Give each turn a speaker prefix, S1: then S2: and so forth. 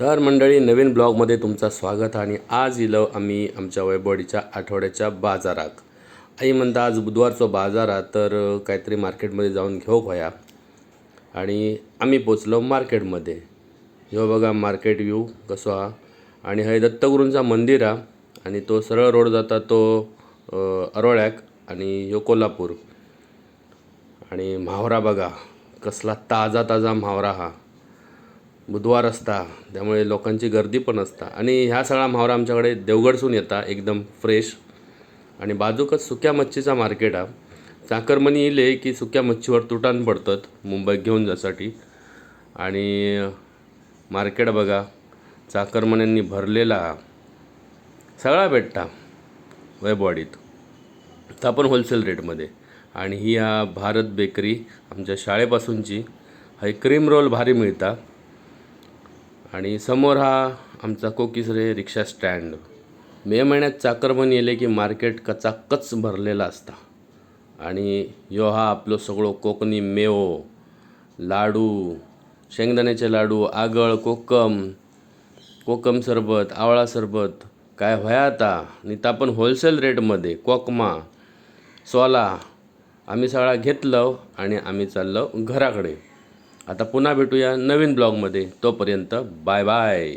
S1: तर मंडळी नवीन ब्लॉगमध्ये तुमचं स्वागत आणि आज इलो आम्ही आमच्या वैभवडीच्या आठवड्याच्या बाजाराक आई म्हणता आज बुधवारचो बाजार आहे तर काहीतरी मार्केटमध्ये जाऊन घेऊ होया आणि आम्ही पोचलो मार्केटमध्ये. ह्यो बघा मार्केट व्ह्यू कसो हा. आणि हय दत्तगुरूंचा मंदिर हा. आणि तो सरळ रोड जाता तो अरोळ्याक आणि ह्यो कोल्हापूर. आणि म्हावरा बघा कसला ताजा ताजा म्हावरा हा. बुधवार असता त्यामुळे लोकांची गर्दी पण असता. आणि ह्या सगळा म्हावरा आमच्याकडे देवगडसून येता एकदम फ्रेश आणि बाजूकच सुक्या मच्छीचा मार्केट हा चाकरमनी येले की सुक्या मच्छीवर तुटान पडतात मुंबईत घेऊन जासाठी. आणि मार्केट बघा चाकरमन्यांनी भरलेला सगळा भेटता वैभवाडीत तर पण होलसेल रेटमध्ये आणि ही हा भारत बेकरी आमच्या शाळेपासूनची. हा क्रीम रोल भारी मिळता. आणि समोर हा आमचा कोकिसरे रिक्षा स्टँड. मे महिन्यात चाकरमन येले की मार्केट कचाकच भरलेला असता. आणि यो हा आपलो सगळो कोकणी मेवो लाडू शेंगदाण्याचे लाडू आगळ कोकम कोकम सरबत आवळा सरबत काय व्हया आता? नीता पण होलसेल रेटमध्ये कोकमा सोला आम्ही सगळा घेतलं आणि आम्ही चाललो घराकडे. आता पुन्हा भेटूया नवीन ब्लॉगमध्ये. तोपर्यंत बाय बाय.